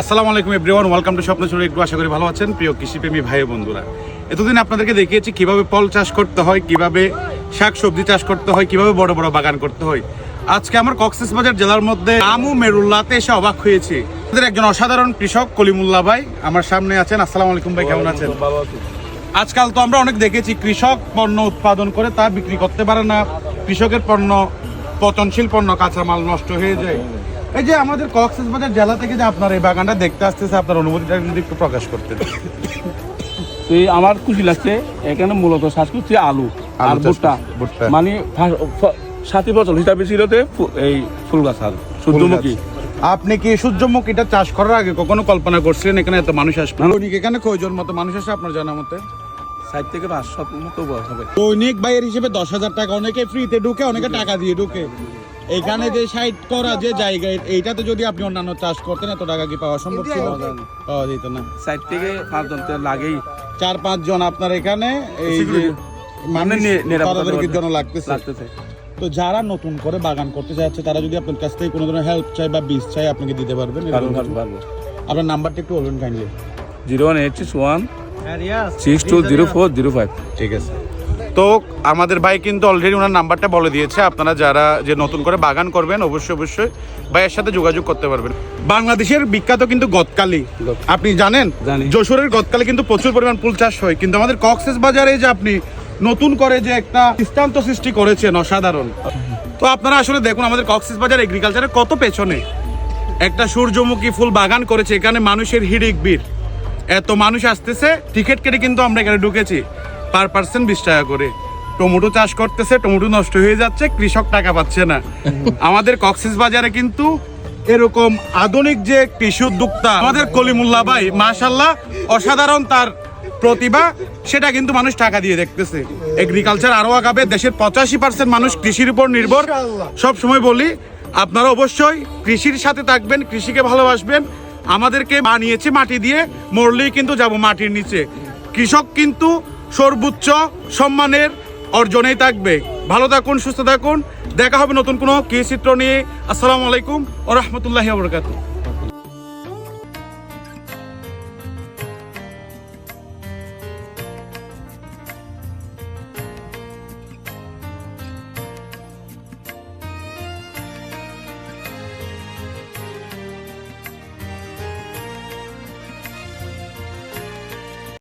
আসসালামু আলাইকুম everyone welcome to স্বপ্ন ছোট একটু আশা করি ভালো আছেন প্রিয় কৃষিপ্রেমী ভাই বন্ধুরা। এতদিন আপনাদেরকে দেখিয়েছি কীভাবে ফল চাষ করতে হয় কীভাবে শাক সবজি চাষ করতে হয় কীভাবে বড় বড় বাগান করতে হয়। আজকে আমার কক্সবাজার জেলার মধ্যে আমু মেরুল্লাতে এসে অবাক হয়েছি। আমাদের একজন অসাধারণ কৃষক কলিমুল্লা ভাই আমার সামনে আছেন। আসসালামু আলাইকুম ভাই কেমন আছেন? আজকাল তো আমরা অনেক দেখেছি কৃষক পণ্য উৎপাদন করে তা বিক্রি করতে পারে না। কৃষকের পণ্য পচনশীল পণ্য কাঁচামাল নষ্ট হয়ে যায়। এই যে আমাদের কক্সবাজার জেলা থেকে যে আপনার এই বাগানটা দেখতে আসতেছে আপনার অনুভূতিটা যদি একটু প্রকাশ করতেন তো এই আমার খুশি লাগছে এখানে মূলত শ্বাস করছি আলু আর ভুট্টা। মানে সাথী ফসল হিসাবে ছিল এই ফুল গাছ আর সূর্যমুখী। আপনি কি সূর্যমুখীটা চাষ করার আগে কখনো কল্পনা করছিলেন এখানে এত মানুষ আসবে? দৈনিক এখানে কয়জন মতো মানুষ আসে আপনার জানা মতে? ষাট থেকে পাঁচশো মতো হবে। দৈনিক বাইয়ের হিসেবে দশ হাজার টাকা। অনেকে ফ্রিতে ঢুকে অনেকে টাকা দিয়ে ঢুকে। এখানে যে সাইড করা যে জায়গা এইটাতে যদি আপনি অন্যান্য চাষ করতেন এত টাকা কি পাওয়া সম্ভব ছিল? পাওয়া যেত না। ষাট থেকে পাঁচজন তো লাগেই। চার পাঁচ জন আপনার এখানে এই যে মানে মানুষ তাদেরকে জন্য লাগতেছে। লাগতেছে। তো যারা নতুন করে বাগান করতে যাচ্ছে তারা যদি আপনার কাছ থেকে কোনো ধরনের হেল্প চাই বা বীজ চাই আপনাকে দিতে পারবেন পারব পারব পারব। আপনার নাম্বারটা একটু বলবেন kindly zero one eight six one six two zero four zero five. ঠিক আছে। তো আমাদের ভাই কিন্তু অলরেডি ওনার নাম্বারটা বলে দিয়েছে। আপনারা যারা যে নতুন করে বাগান করবেন অবশ্যই অবশ্যই ভাইয়ের সাথে যোগাযোগ করতে পারবেন। বাংলাদেশের বিখ্যাত কিন্তু গতকালি আপনি জানেন? যশোরের গতকালে কিন্তু প্রচুর পরিমাণ ফুল চাষ হয়। কিন্তু আমাদের কক্সেস বাজারে যে আপনি নতুন করে যে একটা দৃষ্টান্ত সৃষ্টি করেছেন অসাধারণ। তো আপনারা আসলে দেখুন আমাদের কক্সেস বাজার এগ্রিকালচারের কত পেছনে। একটা সূর্যমুখী ফুল বাগান করেছে এখানে মানুষের হিড়িক ভিড় এত মানুষ আসতেছে টিকিট কেটে কিন্তু আমরা এখানে ঢুকেছি। পার পার্সেন্ট বিশ টাকা করে। টমেটো চাষ করতেছে টমেটো নষ্ট হয়ে যাচ্ছে কৃষক টাকা পাচ্ছে না। আমাদের কক্সেস বাজারে কিন্তু এরকম আধুনিক যে কৃষি উদ্যোক্তা আমাদের কলিমুল্লা ভাই মাশাল্লাহ অসাধারণ তার প্রতিভা সেটা কিন্তু মানুষ টাকা দিয়ে দেখতেছে। এগ্রিকালচার আরও আগাবে দেশের পঁচাশি পার্সেন্ট মানুষ কৃষির উপর নির্ভর। সব সময় বলি আপনারা অবশ্যই কৃষির সাথে থাকবেন কৃষিকে ভালোবাসবেন। আমাদেরকে বানিয়েছে মাটি দিয়ে মরলেই কিন্তু যাব মাটির নিচে। কৃষক কিন্তু সর্বোচ্চ সম্মানের অর্জনেই থাকবে। ভালো থাকুন, সুস্থ থাকুন। দেখা হবে নতুন কোনো কৃষি চিত্র নিয়ে। আসসালামু আলাইকুম ও রহমতুল্লাহ বরকাতু